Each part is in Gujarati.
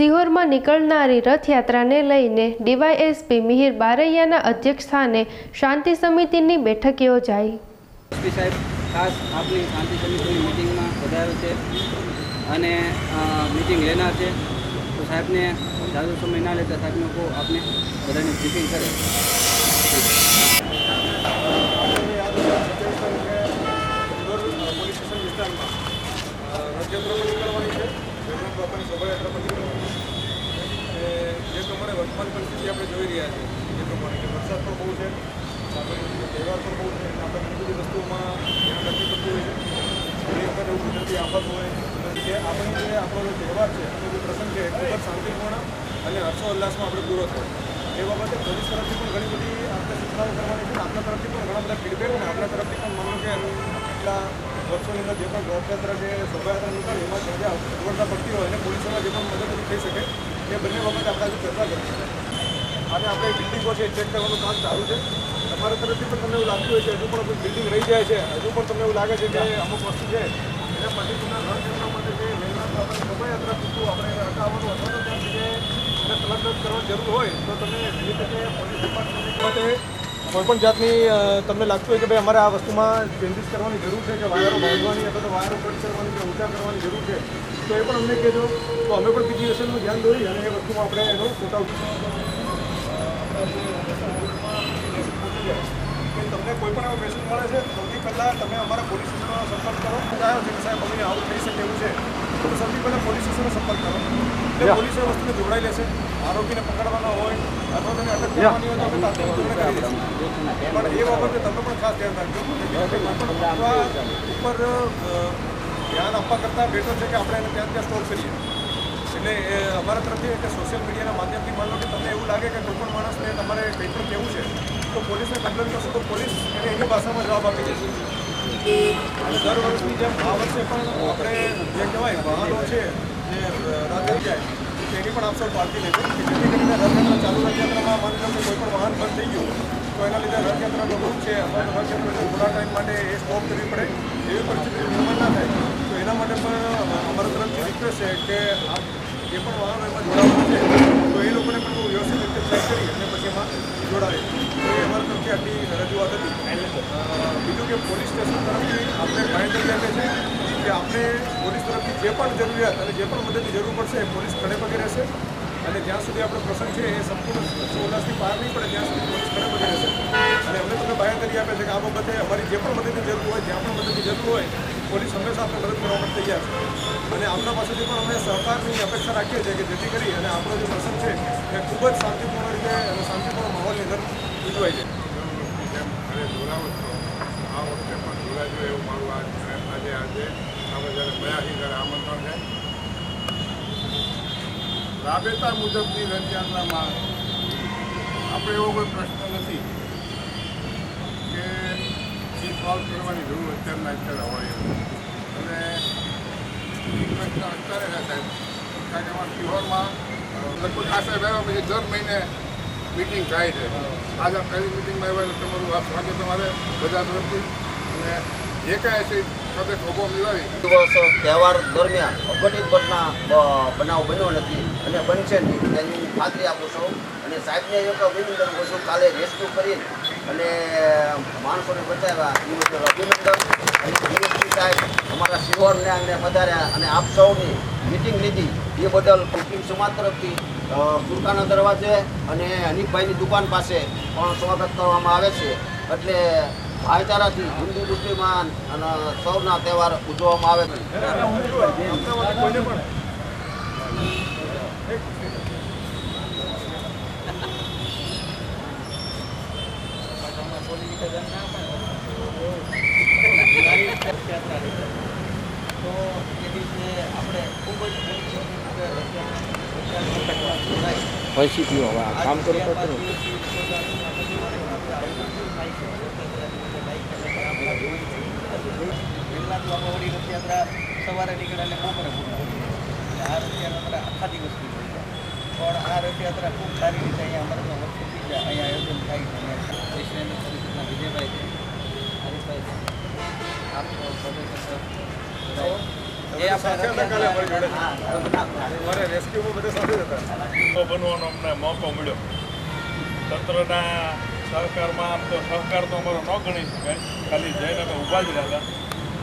સિહોરમાં નીકળનારી રથયાત્રાને લઈને ડીવાયએસપી મિહિર બારૈયાના અધ્યક્ષસ્થાને શાંતિ સમિતિની બેઠક યોજાઈ સાહેબ ખાસ આપની શાંતિ સમિતિની મિટિંગમાં વધારો છે અને મિટિંગ લેનાર છે. તો સાહેબને જાજો સમય ના લેતા સાહેબને કહો આપને બધાની બ્રીફિંગ કરે. પોલીસ સ્ટેશન વિસ્તારમાં રથયાત્રા પણ નીકળવાની જગન્નાથ બાપાની શોભાયાત્રા પણ નીકળવાની છે જે પ્રમાણે વર્તમાન પરિસ્થિતિ આપણે જોઈ રહ્યા છીએ એ પ્રમાણે કે વરસાદ પણ બહુ છે આપણે તહેવાર પણ બહુ છે આપણે ઘણી બધી વસ્તુઓમાં ધ્યાન રાખવી પડતી હોય હોય આપણે જે આપણો તહેવાર છે આપણો જે પ્રસંગ છે ખૂબ જ શાંતિપૂર્ણ અને હર્ષોલ્લાસમાં આપણે પૂરો થાય એ બાબતે પોલીસ પણ ઘણી બધી આપણે સૂચનાઓ કરવાની આપણા તરફથી પણ ઘણા બધા ફીડબેક આપણા તરફથી પણ માનો કે વર્ષોની અંદર જે પણ રથયાત્રા કે શોભાયાત્રા નીકળે એમાં જે અગવડતા પડતી હોય અને પોલીસોમાં જે પણ મદદ થઈ શકે, એ બંને બાબતે આપણે આજે ચર્ચા કરીશું આજે આપણે બિલ્ડિંગો છે ચેક કરવાનું કામ ચાલુ છે. તમારા તરફથી પણ તમને એવું લાગતું હોય છે, હજુ પણ કોઈ બિલ્ડિંગ રહી જાય છે, હજુ પણ તમને એવું લાગે છે કે અમુક વસ્તુ છે, એના પર્ટિક્યુલર રથયાત્રા માટે જે વહેલા શોભાયાત્રા પૂરતું આપણે અટકાવવાનું અથવા તો ત્યાં જગ્યાએ એને સંલગ્ન કરવાની જરૂર હોય, તો તમે જે પોલીસ ડિપાર્ટમેન્ટ માટે કોઈ પણ જાતની તમને લાગતું હોય કે ભાઈ અમારે આ વસ્તુમાં ચેન્જીસ કરવાની જરૂર છે કે વાયરો બાંધવાની અથવા તો વાયરો કટ કરવાની કે ઊંચા કરવાની જરૂર છે તો એ પણ અમને કહેજો. તો અમે પણ પીજીએસએલનું ધ્યાન દોરી અને એ વસ્તુમાં આપણે એનો ફોટા કે તમને કોઈ પણ એવો મેસેજ મળે છે સૌથી પહેલાં તમે અમારા પોલીસ સ્ટેશનનો સંપર્ક કરો. આવ્યો છે કે સાહેબ અમને આવું થઈ શકે એવું છે તો સૌથી પહેલાં પોલીસ સ્ટેશનનો સંપર્ક કરો. એટલે પોલીસ એ વસ્તુને જોડાઈ લેશે. આરોપીને પકડવાના હોય અથવા તેને અટક કરવાની હોય તો અમે તાત્કાલિક તમને કરી દઈશું પણ એ બાબતે તમે પણ ખાસ ધ્યાન રાખજો. ઉપર ધ્યાન આપવા કરતાં બેટર છે કે આપણે એને ત્યાં ત્યાં સ્ટોર કરીએ. એટલે અમારા તરફથી કે સોશિયલ મીડિયાના માધ્યમથી માનો કે તમને એવું લાગે કે કોઈ પણ માણસને તમારે કંઈ પણ કહેવું છે તો પોલીસને કમ્પ્લેન કરશો તો પોલીસ એને એની ભાષામાં જવાબ આપી દેશે. અને દર વર્ષની જેમ આ વર્ષે પણ આપણે જે કહેવાય વાહનો છે જે રદ થઈ જાય તો એની પણ આપસર પાર્ટી લેશે જેથી કરીને રથયાત્રા ચાલુ રથયાત્રામાં માની લો કે કોઈ પણ વાહન બંધ થઈ ગયું તો એના લીધે રથયાત્રાનો રૂટ છે, અથવા તો રથયાત્રા થોડા ટાઈમ માટે એ સ્ટોપ કરવી પડે, એવી પરિસ્થિતિ નિર્માણ ના થાય. તો એના માટે પણ અમારા તરફથી રિક્વેસ્ટ છે કે જે પણ વાહનો એમાં જોડાવાનું છે, તો એ લોકોને પણ વ્યવસ્થિત રીતે ચેક કરી અને પછી એમાં જોડાવે તો એ અમારા તરફથી આટલી રજૂઆત હતી. બીજું કે પોલીસ સ્ટેશન તરફથી આપણે બાંયધરી આપે છે. કે આપણે પોલીસ તરફથી જે પણ જરૂરિયાત અને જે પણ મદદની જરૂર પડશે એ પોલીસ ખડે પગે રહેશે અને જ્યાં સુધી આપણો પ્રસંગ છે એ સંપૂર્ણ ઉલ્લાસથી પાર નહીં પડે, ત્યાં સુધી પોલીસ ખડે પગે રહેશે. અને અમને તમને કરી આપે છે કે આ બાબતે અમારી જે પણ મદદની જરૂર હોય, જ્યાં પણ મદદની જરૂર હોય, પોલીસ હંમેશા આપણે મદદ કરવા માટે તૈયાર છે. અને આપણા પાસેથી પણ અમે સહકારની અપેક્ષા રાખીએ છીએ કે જેથી કરી અને આપણો જે પ્રસંગ છે એ ખૂબ જ શાંતિપૂર્ણ રીતે અને શાંતિપૂર્ણ માહોલની અંદર ઉજવાય છે. જેમ ઘરે જોડાવો આ વખતે પણ જોડાજો એવું મારું આજે આજે આપણે જ્યારે બયાસી ત્યારે આમંત્રણ છે. રાબેતા મુજબની રથયાત્રામાં આપણે એવો કોઈ પ્રશ્ન નથી કે જે સોલ્વ કરવાની જરૂર અત્યારના અત્યારે હોય અને પ્રશ્ન અત્યારે છે સાહેબ. કારણ કે અમારા શિહોરમાં લગભગ આ સાહેબ આવ્યા પછી દર મહિને મિટિંગ થાય છે. આજે પહેલી મિટિંગમાં આવ્યા તમારું આ સ્વાગત તમારે બધા તરફથી. અને જે કાંઈ છે સાથે દિવસ, તહેવાર દરમિયાન અઘટિત ઘટના બનાવ બન્યો નથી અને બનશે નહીં. તેની ખાતરી આપું છું. અને સાહેબને એક અભિનંદન કાલે રેસ્ક્યુ કરીને અને માણસોને બચાવ્યા. એ અભિનંદન. અને સાહેબ અમારા સિહોરને અમને વધાર્યા અને આપ સૌની મિટિંગ લીધી. એ બદલ મુસ્લિમ સમાજ તરફથી ગુરકાના દરવાજે અને હનીફભાઈની દુકાન પાસે પણ સ્વાગત કરવામાં આવે છે. એટલે ભાઈચારાથી હિન્દુ મુસ્લિમાન અને સૌના તહેવાર ઉજવવામાં આવે છે. આપણામાંથી કોઈને તો એ દિવસે આપણે ખૂબ જ પછી થયું હવે કામ કરવું તો રથયાત્રા સવારે નીકળે એટલે બપોરે. એટલે આ રથયાત્રા આખા દિવસની હોય પણ આ રથયાત્રા ખૂબ સારી રીતે અહીંયા અમારે વર્ષોથી અહીંયા આયોજન થાય છે. વૈષ્ણવ સંસ્કૃતિના વિજયભાઈ છે. હરીશભાઈ છે. આપ સૌ સદસ્ય સર બધા તમે તો સાથે હતા કાલે અમારી જોડે? અમારે રેસ્ક્યુમાં બધા સાથે જ હતા. બનવાનો અમને મોકો મળ્યો. તંત્રના સહકારમાં આમ તો સહકાર તો અમારો ન ગણી શકાય. ખાલી જઈને અમે ઊભા જ રહ્યા હતા.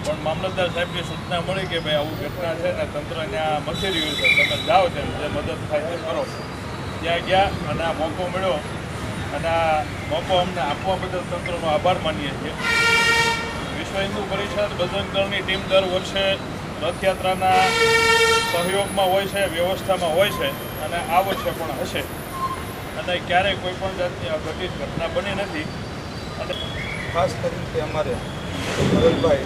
પણ મામલતદાર સાહેબની સૂચના મળી કે ભાઈ આવું ઘટના છે ને તંત્ર ત્યાં મચી રહ્યું છે. તમે જાઓ છે જે મદદ થાય તે કરો. ત્યાં ગયા અને આ મોકો મળ્યો અને આ મોકો અમને આપવા બદલ તંત્રનો આભાર માનીએ છીએ. વિશ્વ હિન્દુ પરિષદ બજરંગ ટીમ દર વર્ષે રથયાત્રાના સહયોગમાં હોય છે, વ્યવસ્થામાં હોય છે અને આ વર્ષે પણ હશે. અને ક્યારેય કોઈ પણ જાતની અઘટિત ઘટના બની નથી. અને ખાસ કરીને અમારે ભરતભાઈ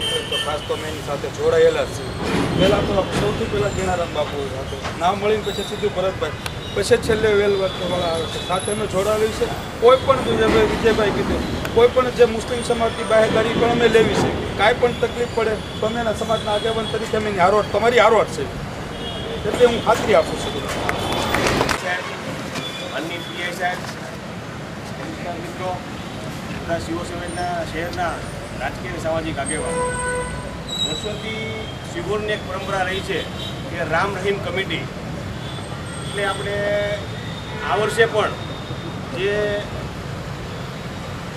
નીકળે તો મેં એની સાથે જોડાયેલા છે પહેલાં તો સૌથી પહેલાં ગેણારામ બાપુ હતો નામ મળીને પછી સીધું ભરતભાઈ. પછી છેલ્લે વેલ વાળા આવે છે. સાથે મેં જોડાવી છે. કોઈ પણ વિજયભાઈ વિજયભાઈ કીધું, કોઈ જે મુસ્લિમ સમાજની બાહેદારી પણ અમે લેવી છે. કાંઈ પણ તકલીફ પડે તો અમે એના સમાજના આગેવાન તરીકે અમે એની હારવાટ તમારી હારવાટ છે. એટલે હું ખાતરી આપું છું. માનની પીઆઈ સાહેબ મિત્રો. બધા શિવસેના શહેરના રાજકીય અને સામાજિક આગેવાનો. વર્ષોથી શિવોરની એક પરંપરા રહી છે કે રામ રહીમ કમિટી. એટલે આપણે આ વર્ષે પણ જે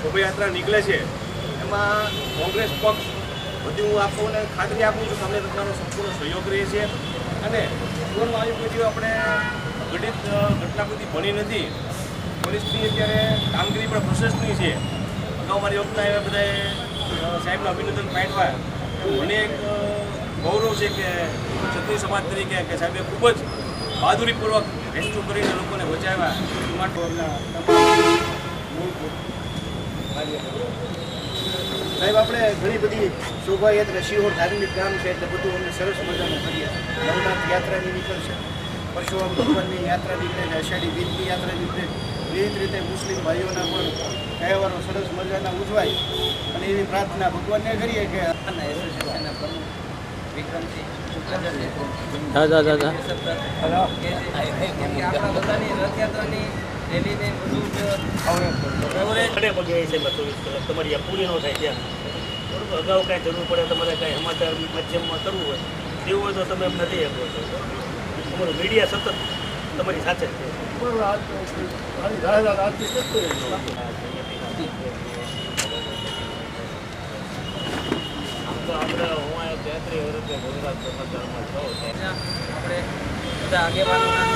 શોભાયાત્રા નીકળે છે, એમાં કોંગ્રેસ પક્ષ બધી હું આપણને ખાતરી આપું છું તમને તમારો સંપૂર્ણ સહયોગ રહે છે. અને જીવનમાં આયોગ જે આપણે ઘટિત ઘટના બધી બની નથી. પોલીસની અત્યારે કામગીરી પણ પ્રશંસનીય છે. અગાઉ મારી વખતના એવા બધાએ સાહેબને અભિનંદન પાઠવા. મને એક ગૌરવ છે કે ક્ષત્રિય સમાજ તરીકે કે સાહેબે ખૂબ જ બહાદુરીપૂર્વક રેસ્ક્યુ કરીને લોકોને બચાવ્યા. સાહેબ આપણે ઘણી બધી શોભાયાત્રા, શિહોર ધાર્મિક ગામ છે એટલે બધું અમને સરસ મજાનું કરીએ. નવનાથ યાત્રાની નીકળશે પરશુરામ ભગવાનની યાત્રા નીકળે છે અષાઢી બીજની યાત્રા નીકળે. વિવિધ રીતે મુસ્લિમ ભાઈઓના પણ તહેવારો સરસ મજાના ઉજવાય. અને એવી પ્રાર્થના ભગવાનને કરીએ કે એસોસિએશનના પ્રમુખ વિક્રમસિંહ જા જા આપણા બધાની રથયાત્રાની રેલીને બધું જ ખડે પગે છે ચોવીસ તમારી પૂરી ન થાય ત્યાં બરોબર અગાઉ કાંઈ જરૂર પડે તમારે કાંઈ સમાચાર માધ્યમમાં કરવું હોય તેવું હોય તો તમે એમ નથી શકો છો તમારું મીડિયા સતત તમારી સાથે આપણે હું આ તેત્રીસ વર્ષે ગુજરાત સમાચારમાં છું. આપણે બધા આગેવાનોના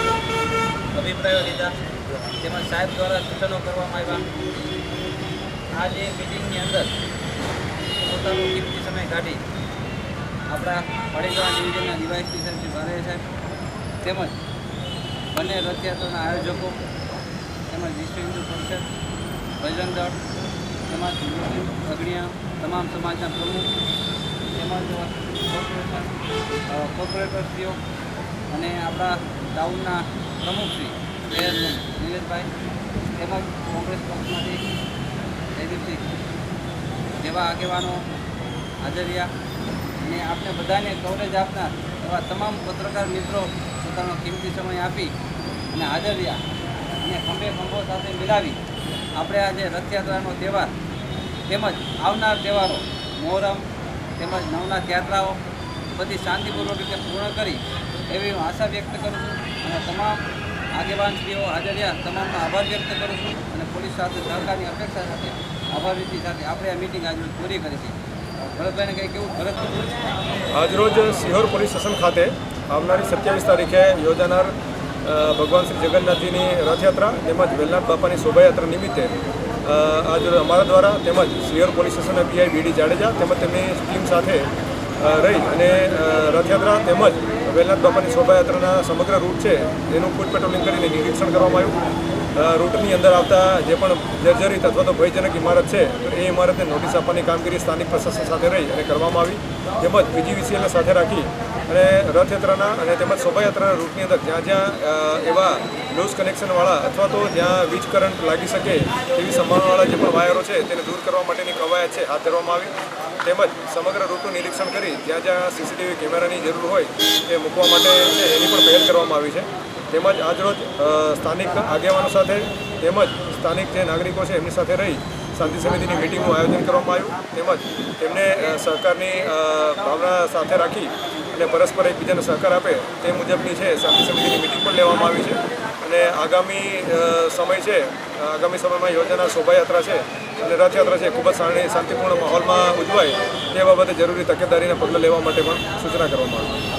અભિપ્રાયો લીધા. તેમજ સાહેબ દ્વારા સૂચનો કરવામાં આવ્યા. આ જે મિટિંગની અંદર પોતાનો કિંમતી સમય કાઢી આપણા વડેદરા ડિવિઝનના ડીવાયસપી સાહેબ શ્રી ભારે સાહેબ તેમજ બંને રથયાત્રાના આયોજકો, તેમજ વિશ્વ હિન્દુ પરિષદ, ભજન દળ, તેમજ મુસ્લિમ અગ્નિયા, તમામ સમાજના પ્રમુખ, તેમજ કોર્પોરેશન કોર્પોરેટરશ્રીઓ અને આપણા ટાઉનના પ્રમુખશ્રી નિલેશભાઈ, તેમજ કોંગ્રેસ પક્ષમાંથી જયદીપસિંહ જેવા આગેવાનો હાજર અને આપણે બધાને કવરેજ આપનાર એવા તમામ પત્રકાર મિત્રો પોતાનો કિંમતી સમય આપી અને રહ્યા. અને ખંભે ખંભો સાથે મિલાવી આપણે આજે રથયાત્રાનો તહેવાર તેમજ આવનાર તહેવારો, મોહરમ તેમજ નવનાથ યાત્રાઓ બધી શાંતિપૂર્વક રીતે પૂર્ણ કરી એવી હું આશા વ્યક્ત કરું છું અને તમામ આગેવાનશ્રીઓ હાજર રહ્યા, તમામનો આભાર વ્યક્ત કરું છું અને પોલીસ સાથે સહકારની અપેક્ષા સાથે આભાર સાથે આપણે આ મિટિંગ આજે પૂરી કરી છે ભરતભાઈને કંઈ કેવું ભરત આજરોજ સિહોર પોલીસ સ્ટેશન ખાતે આવનારી સત્યાવીસ તારીખે યોજાનાર ભગવાન શ્રી જગન્નાથજીની રથયાત્રા તેમજ વેલનાથ બાપાની શોભાયાત્રા નિમિત્તે આજ અમારા દ્વારા તેમજ સિહોર પોલીસ સ્ટેશનના પીઆઈ બીડી જાડેજા તેમજ તેમની ટીમ સાથે રહી અને રથયાત્રા તેમજ વેલનાથ બાપાની શોભાયાત્રાના સમગ્ર રૂટ છે, એનું ફૂડ પેટ્રોલિંગ કરીને નિરીક્ષણ કરવામાં આવ્યું. રૂટની અંદર આવતા જે પણ જર્જરિત અથવા તો ભયજનક ઇમારત છે એ ઇમારતને નોટિસ આપવાની કામગીરી સ્થાનિક પ્રશાસન સાથે રહી અને કરવામાં આવી. તેમજ પીજીવીસીએલને સાથે રાખી અને રથયાત્રાના અને તેમજ શોભાયાત્રાના રૂટની અંદર જ્યાં જ્યાં એવા લૂઝ કનેક્શનવાળા અથવા તો જ્યાં વીજ કરંટ લાગી શકે એવી સંભાવનાવાળા જે પણ વાયરો છે, તેને દૂર કરવા માટેની કવાયત છે, હાથ ધરવામાં આવી. તેમજ સમગ્ર રૂટનું નિરીક્ષણ કરી જ્યાં જ્યાં સીસીટીવી કેમેરાની જરૂર હોય તે મૂકવા માટે એની પણ પહેલ કરવામાં આવી છે. તેમજ આજરોજ સ્થાનિક આગેવાનો સાથે તેમજ સ્થાનિક જે નાગરિકો છે, એમની સાથે રહી શાંતિ સમિતિની મિટિંગનું આયોજન કરવામાં આવ્યું. તેમજ તેમને સહકારની ભાવના સાથે રાખી અને પરસ્પર એકબીજાને સહકાર આપે તે મુજબની છે, શાંતિ સમિતિની મિટિંગ પણ લેવામાં આવી છે. અને આગામી સમય છે, આગામી સમયમાં યોજાનાર શોભાયાત્રા છે, અને રથયાત્રા છે ખૂબ જ શાંતિ, શાંતિપૂર્ણ માહોલમાં ઉજવાય તે બાબતે જરૂરી તકેદારીના પગલાં લેવા માટે પણ સૂચના કરવામાં આવી.